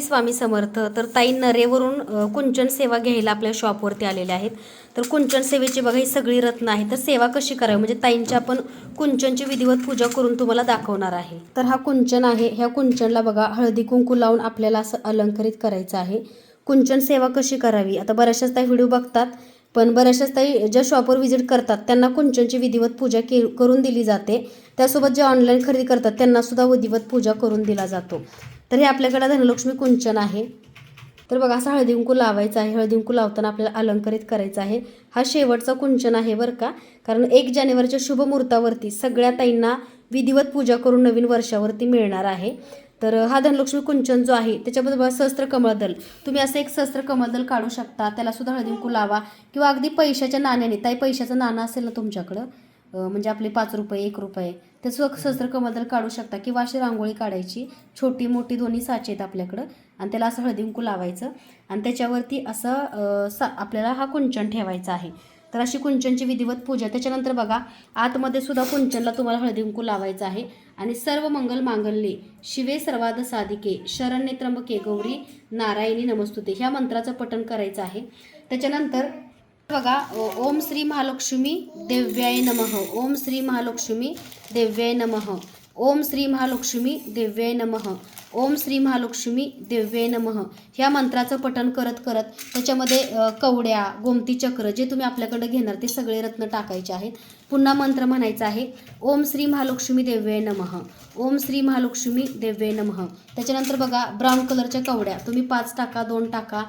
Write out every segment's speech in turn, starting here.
स्वामी समर्थ. तर ताई नरेवरून कुंचन सेवा घ्यायला आपल्या शॉपवरती आलेल्या आहेत. तर कुंचन सेवेची बघा ही सगळी रत्न आहे. तर सेवा कशी करावी? म्हणजे ताईंची आपण कुंचनची विधिवत पूजा करून तुम्हाला दाखवणार आहे. तर हा कुंचन आहे. ह्या कुंचनला बघा हळदी कुंकू लावून आपल्याला असं अलंकरित करायचं आहे. कुंचन सेवा कशी करावी? आता बऱ्याचशाच ताई व्हिडिओ बघतात पण बऱ्याचशाच ताई ज्या शॉपवर व्हिजिट करतात त्यांना कुंचनची विधिवत पूजा के करून दिली जाते. त्यासोबत जे ऑनलाईन खरेदी करतात त्यांनासुद्धा विधिवत पूजा करून दिला जातो. तर हे आपल्याकडे धनलक्ष्मी कुंचन आहे. तर बघा असा हळदी कुंकू लावायचा आहे. हळदी कुंकू लावताना आपल्याला अलंकरित करायचा आहे. हा शेवटचा कुंचन आहे बरं का. कारण एक जानेवारीच्या शुभ मुहूर्तावरती सगळ्या ताईंना विधिवत पूजा करून नवीन वर्षावरती मिळणार आहे. तर हा धनलक्ष्मी कुंचन जो आहे त्याच्याबद्दल सहस्त्र कमळदल तुम्ही असं एक सहस्त्र कमळदल काढू शकता. त्याला सुद्धा हळदी कुंकू लावा. किंवा अगदी पैशाच्या नाण्याने ताई पैशाचं नाणं असेल ना तुमच्याकडं म्हणजे आपले पाच रुपये एक रुपये ते स्व सहस्त्र काढू शकता किंवा अशी रांगोळी काढायची. छोटी मोठी दोन्ही साचे आहेत आपल्याकडं. आणि त्याला असं हळदी लावायचं. आणि त्याच्यावरती असं सा आपल्याला हा कुंचन ठेवायचा आहे. तर अशी कुंचनची विधिवत पूजा. त्याच्यानंतर बघा आतमध्ये सुद्धा कुंचनला तुम्हाला हळदी लावायचं आहे. आणि सर्व मंगल मांगल्ये शिवे सर्वाद साधिके शरण्ये त्र्यंबके गौरी नारायणी नमस्तुते ह्या मंत्राचं पठण करायचं आहे. त्याच्यानंतर बघा ओम श्री महालक्ष्मी देव्याय नमः. ओम श्री महालक्ष्मी देव्याय नमः. ओम श्री महालक्ष्मी देव्याय नमः. ओम श्री महालक्ष्मी देव्ये नमः. ह्या मंत्राचं पठण करत करत त्याच्यामध्ये कवड्या गोमती चक्र जे तुम्ही आपल्याकडे घेणार ते सगळे रत्न टाकायचे आहेत. पुन्हा मंत्र म्हणायचा आहे ओम श्री महालक्ष्मी देव्ये नमः. ओम श्री महालक्ष्मी देव्ये नमः. त्याच्यानंतर बघा ब्राऊन कलरच्या कवड्या. तुम्ही पाच टाका दोन टाका.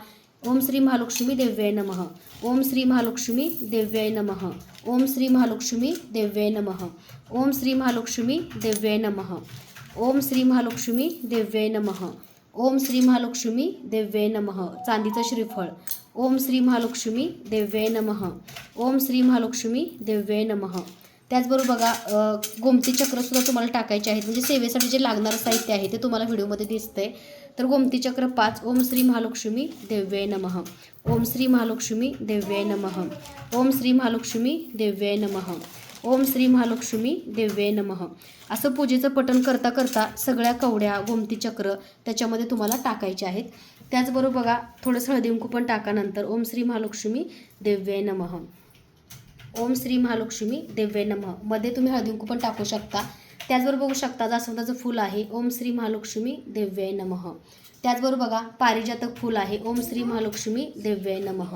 ओम श्री महालक्ष्मी देव्याय नमः। ओम श्री महालक्ष्मी देव्याय नमः। ओम श्री महालक्ष्मी देव्याय नमः। ओम श्री महालक्ष्मी देव्याय नमः। ओम श्री महालक्ष्मी देव्याय नमः। ओम श्री महालक्ष्मी देव्याय नमः। चांदीचं श्रीफळ। ओम श्री महालक्ष्मी देव्याय नमः। ओम श्री महालक्ष्मी देव्याय नमः। त्याचबरोबर बघा गोमती चक्रसुद्धा तुम्हाला टाकायचे आहेत. म्हणजे सेवेसाठी जे लागणारं साहित्य आहे ते तुम्हाला व्हिडिओमध्ये दिसतंय. तर गोमती चक्र पाच. ओम श्री महालक्ष्मी देव्याय नमः. ओम श्री महालक्ष्मी देव्याय नमः. ओम श्री महालक्ष्मी देव्याय नमः. ओम श्री महालक्ष्मी देव्याय नमः. असं पूजेचं पठण करता करता सगळ्या कवड्या गोमती चक्र त्याच्यामध्ये तुम्हाला टाकायचे आहेत. त्याचबरोबर बघा थोडंसं हळदी कुंकू पण टाका नंतर ओम श्री महालक्ष्मी देव्याय नमः. ओम श्री महालक्ष्मी देव्य नमः. मध्ये तुम्ही हळदींकू पण टाकू शकता. त्याचबरोबर बघू शकता जास्वंदाचं फूल आहे. ओम श्री महालक्ष्मी देव्य नमः. त्याचबरोबर बघा पारिजातक फूल आहे. ओम श्री महालक्ष्मी देव्य नमः.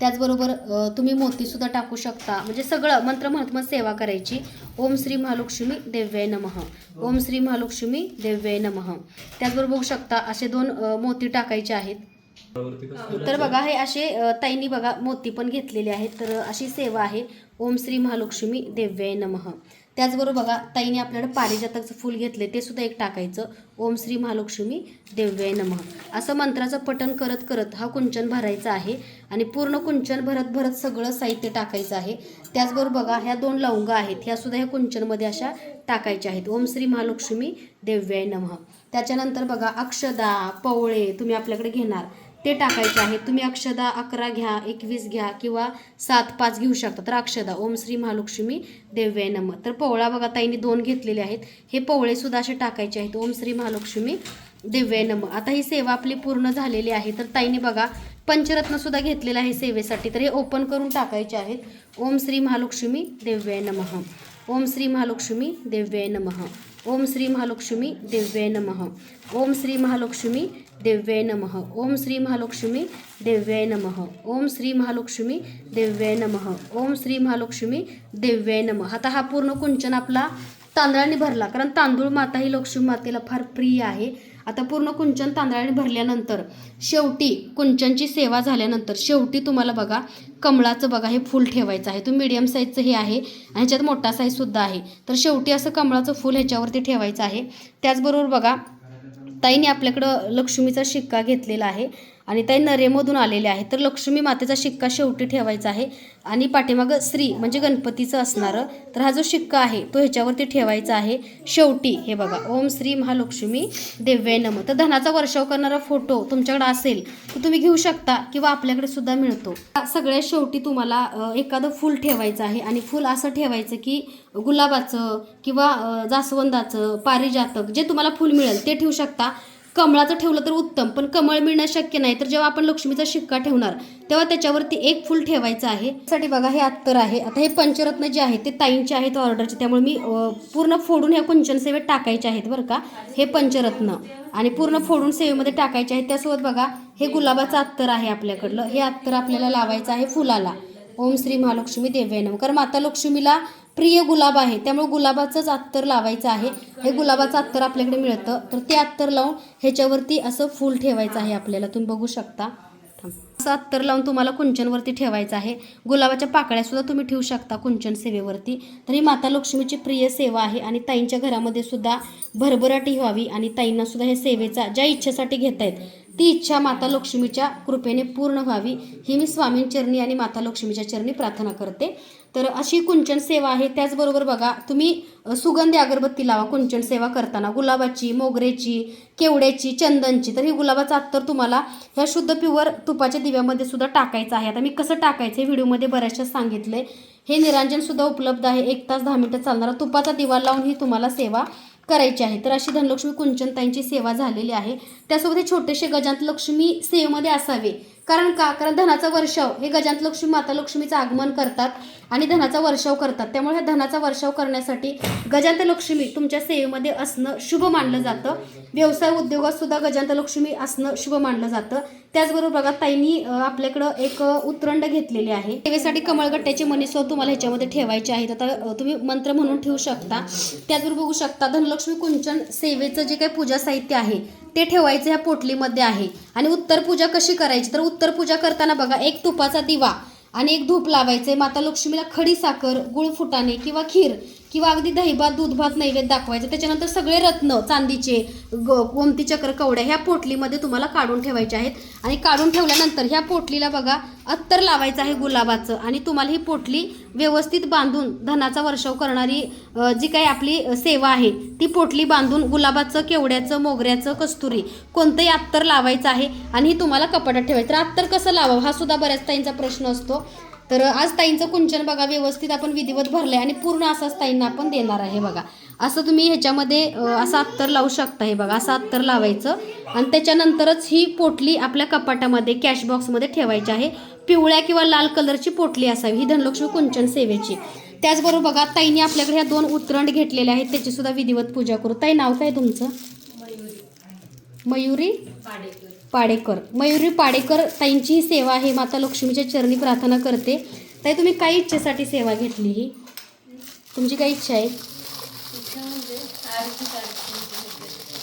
त्याचबरोबर तुम्ही मोतीसुद्धा टाकू शकता. म्हणजे सगळं मंत्र महात्मा सेवा करायची. ओम श्री महालक्ष्मी देव्य नमः. ओम श्री महालक्ष्मी देव्य नमः. त्याचबरोबर बघू शकता असे दोन मोती टाकायचे आहेत. तर बघा हे असे ताईंनी बघा मोती पण घेतलेले आहेत. तर अशी सेवा आहे. ओम श्री महालक्ष्मी देव्याय नमः. त्याचबरोबर बघा ताईने आपल्याकडे पारिजातकचं फूल घेतले ते सुद्धा एक टाकायचं. ओम श्री महालक्ष्मी देव्याय नमः. असं मंत्राचं पठण करत करत हा कुंचन भरायचा आहे. आणि पूर्ण कुंचन भरत भरत सगळं साहित्य टाकायचं आहे. त्याचबरोबर बघा ह्या दोन लवंगा आहेत. ह्या सुद्धा ह्या कुंचनमध्ये अशा टाकायच्या आहेत. ओम श्री महालक्ष्मी देव्याय नमः. त्याच्यानंतर बघा अक्षदा पवळे तुम्ही आपल्याकडे घेणार. ते टाकायचे आहे तुम्ही अक्षदा अकरा घ्या एकवीस घ्या किंवा सात पाच घेऊ शकता. तर अक्षदा ओम श्री महालक्ष्मी देव्याय नम. तर पोवळा बघा ताईंनी दोन घेतलेले आहेत. हे पोवळेसुद्धा असे टाकायचे आहेत. ओम श्री महालक्ष्मी देव्याय नम. आता ही सेवा आपली पूर्ण झालेली आहे. तर ताईने बघा पंचरत्नसुद्धा घेतलेलं आहे सेवेसाठी. तर हे ओपन करून टाकायचे आहेत. ओम श्री महालक्ष्मी देव्याय नमः. ओम श्री महालक्ष्मी देव्याय नमः. ओम श्री महालक्ष्मी देव्याय नमः। ओम श्री महालक्ष्मी देव्याय नमः। ओम श्री महालक्ष्मी देव्याय नमः। ओम श्री महालक्ष्मी देव्याय नमः। ओम श्री महालक्ष्मी देव्याय नमः। आता हा पूर्ण कुंचन आपला तांदळाने भरला कारण तांदूळ माता ही लक्ष्मी मातेला फार प्रिय आहे. आता पूर्ण कुंचन तांदळाने भरल्यानंतर शेवटी कुंचनची सेवा झाल्यानंतर शेवटी तुम्हाला बघा कमळाचं बघा हे फूल ठेवायचं आहे. तो मीडियम साईजचं हे आहे आणि ह्याच्यात मोठा साईजसुद्धा आहे. तर शेवटी असं कमळाचं फूल ह्याच्यावरती ठेवायचं आहे. त्याचबरोबर बघा ताईने आपल्याकडं लक्ष्मीचा शिक्का घेतलेला आहे. आणि ताई नरेमधून आलेले आहे. तर लक्ष्मी मातेचा शिक्का शेवटी ठेवायचा आहे. आणि पाठीमागं श्री म्हणजे गणपतीचं असणारं तर हा जो शिक्का आहे तो ह्याच्यावरती ठेवायचा आहे. शेवटी हे बघा ओम श्री महालक्ष्मी देव्याय नम. तर धनाचा वर्षाव करणारा फोटो तुमच्याकडे असेल तर तुम्ही घेऊ शकता किंवा आपल्याकडे सुद्धा मिळतो. सगळ्यात शेवटी तुम्हाला एखादं फूल ठेवायचं आहे. आणि फूल असं ठेवायचं की गुलाबाचं किंवा जास्वंदाचं पारिजातक जे तुम्हाला फूल मिळेल ते ठेवू शकता. कमळाचं ठेवलं तर उत्तम पण कमळ मिळणं शक्य नाही. तर जेव्हा आपण लक्ष्मीचा शिक्का ठेवणार तेव्हा त्याच्यावरती एक फुल ठेवायचं आहे. त्यासाठी बघा हे अत्तर आहे. आता हे पंचरत्न जे आहे ते ताईंचे आहेत ऑर्डरचे. त्यामुळे मी पूर्ण फोडून ह्या कुंचन सेवेत टाकायचे आहेत बरं का. हे पंचरत्न. आणि पूर्ण फोडून सेवेमध्ये टाकायचे आहेत. त्यासोबत बघा हे गुलाबाचं अत्तर आहे आपल्याकडलं. हे अत्तर आपल्याला लावायचं आहे फुलाला. ओम श्री महालक्ष्मी देव्यानम कारण माता लक्ष्मीला प्रिय गुलाब आहे. त्यामुळे गुलाबाचंच अत्तर लावायचं आहे. हे गुलाबाचं अत्तर आपल्याकडे मिळतं. तर ते अत्तर लावून ह्याच्यावरती असं फूल ठेवायचं आहे आपल्याला. तुम्ही बघू शकता. असं अत्तर लावून तुम्हाला कुंचनवरती ठेवायचं आहे. गुलाबाच्या पाकळ्या सुद्धा तुम्ही ठेवू शकता कुंचन सेवेवरती. तर ही माता लक्ष्मीची प्रिय सेवा आहे आणि ताईंच्या घरामध्ये सुद्धा भरभराटी व्हावी आणि ताईंना सुद्धा हे सेवेचा ज्या इच्छेसाठी घेत आहेत ती इच्छा माता लक्ष्मीच्या कृपेने पूर्ण व्हावी. ही मी स्वामींचरणी आणि माता लक्ष्मीच्या चरणी प्रार्थना करते. तर अशी कुंचन सेवा आहे. त्याचबरोबर बघा तुम्ही सुगंधी अगरबत्ती लावा. कुंचन सेवा करताना गुलाबाची मोगरेची केवड्याची चंदनची तर ही गुलाबाचा अत्तर तुम्हाला ह्या शुद्ध प्युअर तुपाच्या दिव्यामध्ये सुद्धा टाकायचं आहे. आता मी कसं टाकायचं हे व्हिडिओमध्ये बऱ्याचशा सांगितलं हे निरांजन सुद्धा उपलब्ध आहे. एक तास दहा मिनिटं चालणारा तुपाचा दिवा लावून ही तुम्हाला सेवा करायची आहे. तर अशी धनलक्ष्मी कुंचनताईंची सेवा झालेली आहे. त्यासोबत हे छोटेसे गजांत लक्ष्मी सेवेमध्ये असावे. कारण का? कारण धनाचा वर्षाव हे गजांत लक्ष्मी माता लक्ष्मीचं आगमन करतात आणि धनाचा वर्षाव करतात. त्यामुळे ह्या धनाचा वर्षाव करण्यासाठी गजांत लक्ष्मी तुमच्या सेवेमध्ये असणं शुभ मानलं जातं. व्यवसाय उद्योगात सुद्धा गजांत लक्ष्मी असणं शुभ मानलं जातं. त्याचबरोबर बघा ताईंनी आपल्याकडं एक अं, उतरंड घेतलेली आहे. सेवेसाठी कमळगट्ट्याचे मनीसो तुम्हाला ह्याच्यामध्ये ठेवायचे आहेत. आता तुम्ही मंत्र म्हणून ठेवू शकता. त्याचबरोबर बघू शकता धनलक्ष्मी कुंचन सेवेचं जे काही पूजा साहित्य आहे ते ठेवायचं ह्या पोटलीमध्ये आहे. आणि उत्तर पूजा कशी करायची? तर उत्तर पूजा करताना बघा एक तुपाचा दिवा आणि एक धूप लावायचे माता लक्ष्मीला खडी साखर गुळ फुटाणे किंवा खीर किंवा अगदी दहीभात दूधभात नैवेद्य दाखवायचं. त्याच्यानंतर सगळे रत्न चांदीचे ग गोमती चक्र कवड्या ह्या पोटलीमध्ये तुम्हाला काढून ठेवायचे आहेत. आणि काढून ठेवल्यानंतर ह्या पोटलीला बघा अत्तर लावायचं आहे गुलाबाचं. आणि तुम्हाला ही पोटली व्यवस्थित बांधून धनाचा वर्षाव करणारी जी काही आपली सेवा आहे ती पोटली बांधून गुलाबाचं केवड्याचं मोगऱ्याचं कस्तुरी कोणतंही अत्तर लावायचं आहे आणि ही तुम्हाला कपाटात ठेवायचं. तर अत्तर कसं लावावं? हा सुद्धा बऱ्याच ताईंचा प्रश्न असतो. तर आज ताईंचं कुंचन बघा व्यवस्थित आपण विधिवत आहे आणि पूर्ण असाच ताईंना आपण देणार आहे बघा. असं तुम्ही ह्याच्यामध्ये असं अत्तर लावू शकता हे बघा असं अत्तर लावायचं. आणि त्याच्यानंतरच ही पोटली आपल्या कपाटामध्ये कॅश बॉक्समध्ये ठेवायची आहे. पिवळ्या किंवा लाल कलरची पोटली असावी ही धनलक्ष्मी कुंचन सेवेची. त्याचबरोबर बघा ताईने आपल्याकडे ह्या दोन उतरंड घेतलेले आहेत त्याची सुद्धा विधिवत पूजा करू. ताई नाव काय तुमचं? मयुरी? पाडेकर. मयुरी पाडेकर ताईंची ही सेवा आहे. माता लक्ष्मीच्या चरणी प्रार्थना करते. ताई तुम्ही काय इच्छेसाठी सेवा घेतली ही? तुमची काय इच्छा आहे?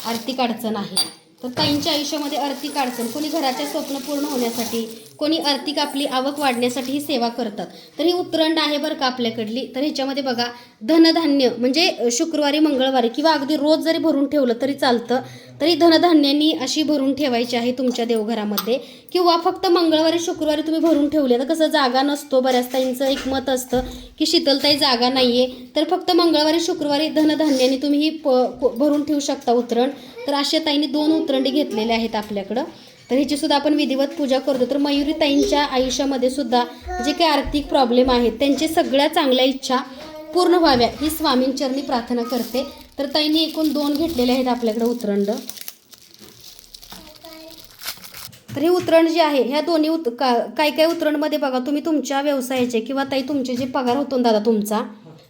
आर्थिक अडचण. आहे. तर ताईंच्या आयुष्यामध्ये आर्थिक अडचण कोणी घराच्या स्वप्न पूर्ण होण्यासाठी कोणी आर्थिक आपली आवक वाढण्यासाठी ही सेवा करतात. तर ही उतरंड आहे बरं का आपल्याकडली. तर ह्याच्यामध्ये बघा धनधान्य म्हणजे शुक्रवारी मंगळवारी किंवा अगदी रोज जरी भरून ठेवलं तरी चालतं. तरी धनधान्यांनी अशी भरून ठेवायची आहे तुमच्या देवघरामध्ये. किंवा फक्त मंगळवारी शुक्रवारी तुम्ही भरून ठेवले तर कसं जागा नसतो बऱ्याच ताईंचं एक मत असतं की शीतलताई जागा नाही आहे तर फक्त मंगळवारी शुक्रवारी धनधान्याने तुम्ही ही प प- भरून ठेवू शकता उतरण तर अशा ताईंनी दोन उतरंडी घेतलेले आहेत आपल्याकडं. तर ह्याची सुद्धा आपण विधिवत पूजा करतो. तर मयुरी ताईंच्या आयुष्यामध्ये सुद्धा जे काही आर्थिक प्रॉब्लेम आहेत त्यांचे सगळ्या चांगल्या इच्छा पूर्ण व्हाव्या ही स्वामींचरणी प्रार्थना करते. तर ताईंनी एकूण दोन घेतलेले आहेत आपल्याकडे उतरंड. तर हे उतरण जे आहे ह्या दोन्ही उत का काही काही उतरणमध्ये बघा तुम्ही तुमच्या व्यवसायाचे किंवा ताई तुमचे जे पगार होतो ना दादा तुमचा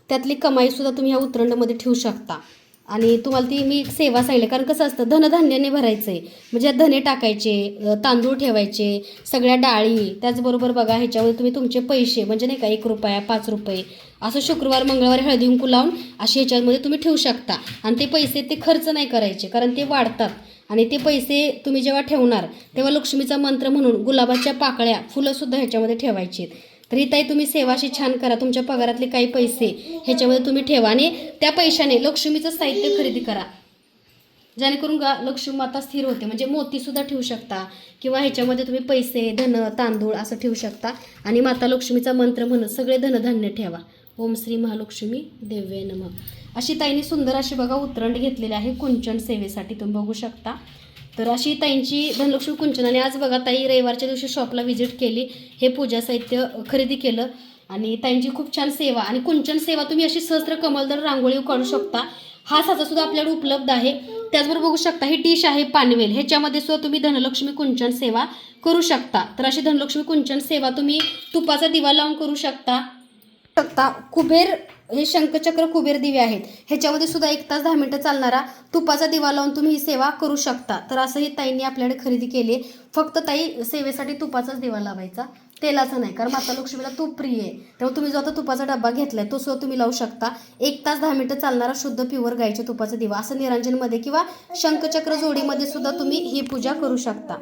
त्यातली कमाईसुद्धा तुम्ही ह्या उतरंडमध्ये ठेवू शकता. आणि तुम्हाला ती मी एक सेवा सांगितली कारण कसं असतं धनधान्याने भरायचं आहे म्हणजे धने टाकायचे तांदूळ ठेवायचे सगळ्या डाळी त्याचबरोबर बघा ह्याच्यावर तुम्ही तुमचे पैसे म्हणजे नाही का एक रुपया पाच रुपये असं शुक्रवार मंगळवारी हळदी कुंकू लावून असे ह्याच्यामध्ये तुम्ही ठेवू शकता. आणि ते पैसे ते खर्च नाही करायचे कारण ते वाढतात. आणि ते पैसे तुम्ही जेव्हा ठेवणार तेव्हा लक्ष्मीचा मंत्र म्हणून गुलाबाच्या पाकळ्या फुलंसुद्धा ह्याच्यामध्ये ठेवायची आहेत तर ही ताई तुम्ही सेवाशी छान करा. तुमच्या पगारातले काही पैसे ह्याच्यामध्ये तुम्ही ठेवा आणि त्या पैशाने लक्ष्मीचं साहित्य खरेदी करा. जेणेकरून गा लक्ष्मी माता स्थिर होते. म्हणजे मोतीसुद्धा ठेवू शकता किंवा ह्याच्यामध्ये तुम्ही पैसे धन तांदूळ असं ठेवू शकता. आणि माता लक्ष्मीचा मंत्र म्हणत सगळे धनधान्य ठेवा. ओम श्री महालक्ष्मी देव्ये नम. अशी ताईने सुंदर अशी बघा उतरंड घेतलेली आहे कुंचन सेवेसाठी. तुम्ही बघू शकता. तर अशी ताईंची धनलक्ष्मी कुंचन आणि आज बघा ताई रविवारच्या दिवशी शॉपला व्हिजिट केली. हे पूजा साहित्य खरेदी केलं. आणि ताईंची खूप छान सेवा. आणि कुंचन सेवा तुम्ही अशी सहस्त्र कमलदर रांगोळी काढू शकता. हा साचा सुद्धा आपल्याकडे उपलब्ध आहे. त्याचबरोबर बघू शकता ही डिश आहे पानवेल. ह्याच्यामध्ये सुद्धा तुम्ही धनलक्ष्मी कुंचन सेवा करू शकता. तर अशी धनलक्ष्मी कुंचन सेवा तुम्ही तुपाचा दिवा लावून करू शकता. शकता. कुबेर हे शंखचक्र कुबेर दिवे आहेत. ह्याच्यामध्ये सुद्धा एक तास दहा मिनिटं चालणारा तुपाचा दिवा लावून तुम्ही ही सेवा करू शकता. तर असं ही ताईंनी आपल्याकडे खरेदी केली फक्त ताई सेवेसाठी तुपाचाच दिवा लावायचा. तेलाचं नाही. कारण माता लक्ष्मीला तूप प्रिय आहे. तेव्हा तुम्ही जो आता तुपाचा डब्बा घेतलाय तो सुद्धा तुम्ही लावू शकता. एक तास दहा मिनिटं चालणारा शुद्ध प्युअर गायच्या तुपाचा दिवा. असं निरांजनमध्ये किंवा शंखचक्र जोडीमध्ये सुद्धा तुम्ही ही पूजा करू शकता.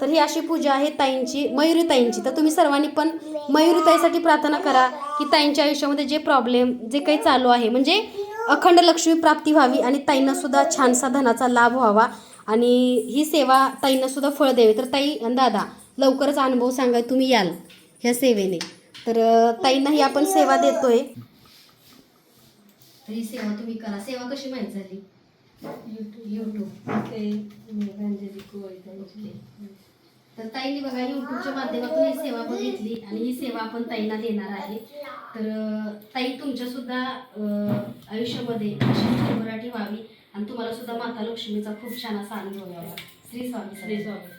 तर ही अशी पूजा आहे ताईंची मयुरीताईंची तर तुम्ही सर्वांनी पण मयुरीताईसाठी प्रार्थना करा की ताईंच्या आयुष्यामध्ये जे प्रॉब्लेम जे काही चालू आहे म्हणजे अखंड लक्ष्मी प्राप्ती व्हावी आणि ताईंना सुद्धा छानसा धनाचा लाभ व्हावा. आणि ही सेवा ताईंना सुद्धा फळ द्यावी. तर ताई दादा लवकरच अनुभव सांगा तुम्ही याल ह्या सेवेने. तर ताईंना ही आपण सेवा देतोय. तर ही सेवा तुम्ही करा. सेवा कशी माहीत झाली? युट्यूब तर ताईंनी बघा युट्यूबच्या माध्यमातून ही सेवा बघितली आणि ही सेवा आपण ताईंना देणार आहे. तर ताई तुमच्या सुद्धा आयुष्यामध्ये अशी भरभराटी व्हावी आणि तुम्हाला सुद्धा माता लक्ष्मीचा खूप छान असा अनुभव यावा. श्री स्वामी श्री. स्वामी